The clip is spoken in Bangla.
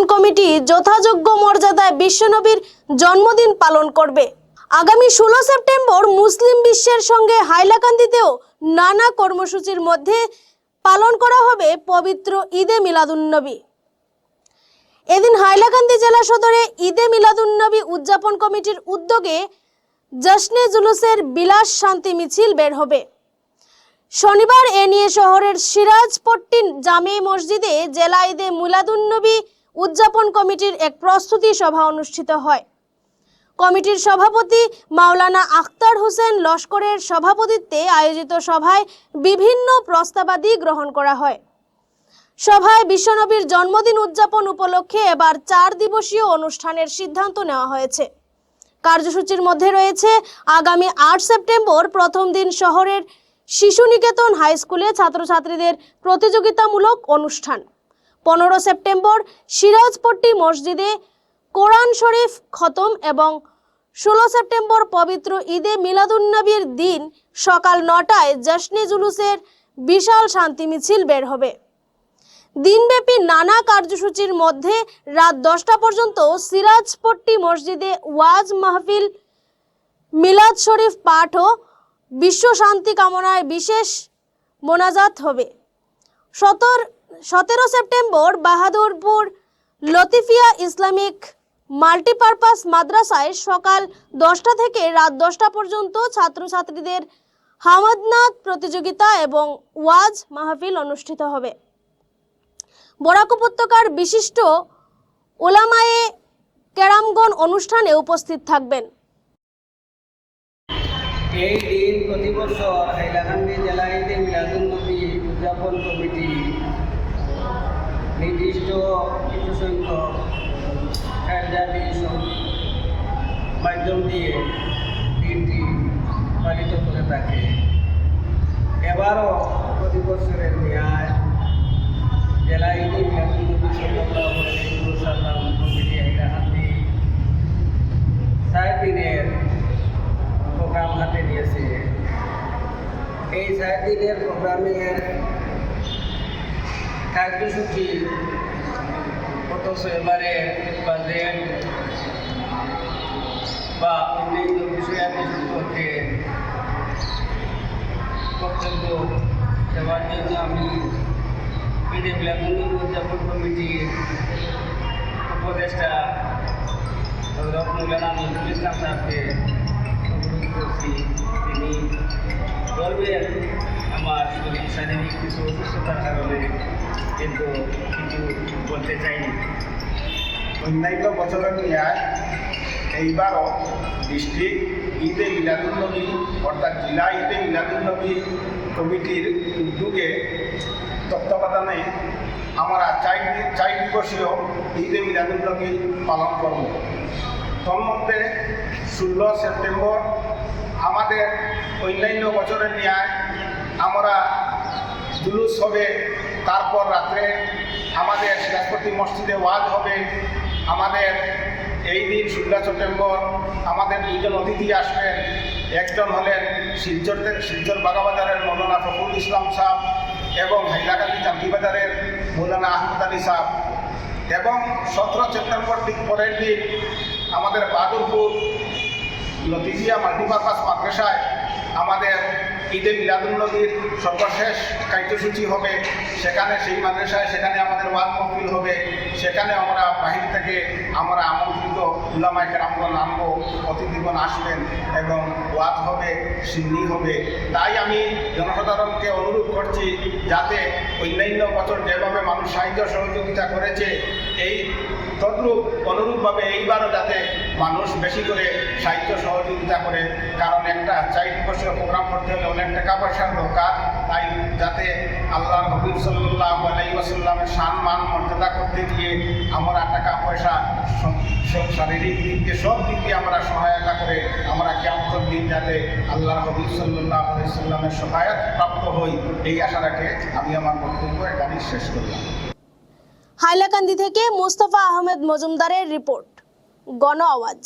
উদযাপন কমিটি যথাযোগ্য মর্যাদায় বিশ্বনবীর জন্মদিন পালন করবে। আগামী ষোলো সেপ্টেম্বর মুসলিম বিশ্বের সঙ্গে হাইলাকান্দিতেও নানা কর্মসূচির মধ্যে পালন করা হবে পবিত্র ঈদে মিলাদুন্নবী এদিন হাইলাকান্দি জেলা সদরে ঈদে মিলাদুন্নবী উদযাপন কমিটির উদ্যোগে জশ্নে জুলুসের বিলাস শান্তি মিছিল বের হবে। শনিবার এ নিয়ে শহরের সিরাজপট্টি জামে মসজিদে জেলা ঈদে মিলাদুন্নবী উদযাপন কমিটির এক প্রস্তুতি সভা অনুষ্ঠিত হয়। কমিটির সভাপতি মাওলানা আখতার হোসেন লস্করের সভাপতিত্বে আয়োজিত সভায় বিভিন্ন প্রস্তাবাদি গ্রহণ করা হয়। সভায় বিশ্বনবীর জন্মদিন উদযাপন উপলক্ষে এবার চার দিবসীয় অনুষ্ঠানের সিদ্ধান্ত নেওয়া হয়েছে। কার্যসূচির মধ্যে রয়েছে আগামী আট সেপ্টেম্বর প্রথম দিন শহরের শিশু নিকেতন হাই স্কুলে ছাত্রছাত্রীদের প্রতিযোগিতামূলক অনুষ্ঠান। পনেরো সেপ্টেম্বর সিরাজপট্টি মসজিদে কোরআন শরীফ খতম এবং ষোলো সেপ্টেম্বর পবিত্র ঈদে মিলাদুন্নবীর দিন সকাল নটায় জশ্নে জুলুসের বিশাল শান্তি মিছিল বের হবে। দিনব্যাপী নানা কার্যসূচির মধ্যে রাত দশটা পর্যন্ত সিরাজপট্টি মসজিদে ওয়াজ মাহফিল, মিলাদ শরীফ পাঠ ও বিশ্ব শান্তি কামনায় বিশেষ মোনাজাত হবে। সতর, সতেরো September Bahadurpur Latifiya Islamic multipurpose মাদ্রাসায় সকাল দশটা থেকে রাত দশটা পর্যন্ত ছাত্রছাত্রীদের হামাদনাথ প্রতিযোগিতা এবং ওয়াজ মাহফিল অনুষ্ঠিত হবে। বরাক উপত্যকার বিশিষ্ট ওলামায়ে কেরামগণ অনুষ্ঠানে উপস্থিত থাকবেন। এই দিন প্রতি বছর হাইলাকান্দি জেলায় উদযাপন কমিটি নির্দিষ্ট কিছু সংখ্যক মাধ্যম দিয়ে দিনটি পালিত করে থাকে। এবারও প্রতি বছরের ন্যায় জেলা চার দিনের প্রোগ্রাম হাতে নিয়েছে। এই চার দিনের প্রোগ্রামিংয়ের কার্যসূচি অথচ এবারে বাজেট বা অন্যান্য বিষয়াদি সম্পর্কে বক্তব্য দেওয়ার জন্য আমি ঈদে মিলাদুন্নবী উদযাপন কমিটির উপদেষ্টা রত্নবেলা নজরুল ইসলাম সাহেবকে অনুরোধ করছি। তিনি বলবেন আমার শরীর শারীরিক কিছু অসুস্থতার কারণে কিন্তু কিছু বলতে চাইনি। অন্যান্য বছরের ন্যায় এইবারও ডিস্ট্রিক্ট ঈদে মিলাদুলনবী অর্থাৎ জেলা ঈদে মিলাদুলনবী কমিটির উদ্যোগে তত্ত্বাবধানে আমরা চার চার দিবসীয় ঈদে মিলাদুলনবী পালন করব। তন্মধ্যে ষোলো সেপ্টেম্বর আমাদের অন্যান্য বছরের ন্যায় আমরা জুলুস হবে, তারপর রাত্রে আমাদের শিলাপতি মসজিদে ওয়াজ হবে, আমাদের এই দিন ষোলো সেপ্টেম্বর আমাদের দুইজন অতিথি আসবেন। একজন হলেন শিলচর শিলচর বাগাবাজারের মৌলানা ফখরুল ইসলাম সাহ এবং হাইলাকান্দি চান্দিবাজারের মৌলানা আহমদ আলী সাহ এবং সতেরো সেপ্টেম্বর ঠিক পরের দিন আমাদের বাহাদুরপুর লতিজিয়া মাল্টিপারপাস মাদ্রাসায় আমাদের ঈদে মিলাদুল্নবীর সর্বশেষ কার্যসূচি হবে। সেখানে সেই মাদ্রাসায়, সেখানে আমাদের ওয়াজ মহফিল হবে। সেখানে আমরা বাহির থেকে আমরা আমন্ত্রিত উলামায় কেরামগণ আনব অতিথিগণ আসবেন এবং ওয়াজ হবে, সিন্নি হবে। তাই আমি জনসাধারণকে অনুরোধ করছি যাতে অন্যান্য বছর যেভাবে মানুষ সাহায্য সহযোগিতা করেছে, এই তদ্রূপ অনুরূপভাবে এইবারও যাতে মানুষ বেশি করে সাহিত্য সহযোগিতা করে। কারণ একটা চাই দিবসীয় প্রোগ্রাম করতে হলে অনেক টাকা পয়সার দরকার তাই যাতে আল্লাহ হবিব সাল্লাহ আলাইসাল্লামের সান মান মর্যাদা করতে গিয়ে আমরা টাকা পয়সা শারীরিক দিক দিয়ে, সব দিক দিয়ে আমরা সহায়তা করে আমরা কেমন দিন যাতে আল্লাহ হবিব সাল্লাহ আলাইসাল্লামের সহায়ত প্রাপ্ত হই, এই আশা রাখে আমি আমার বক্তব্য এখানেই শেষ করলাম। হাইলাকান্দি থেকে মোস্তফা আহমেদ মজুমদারের রিপোর্ট। গণ আওয়াজ।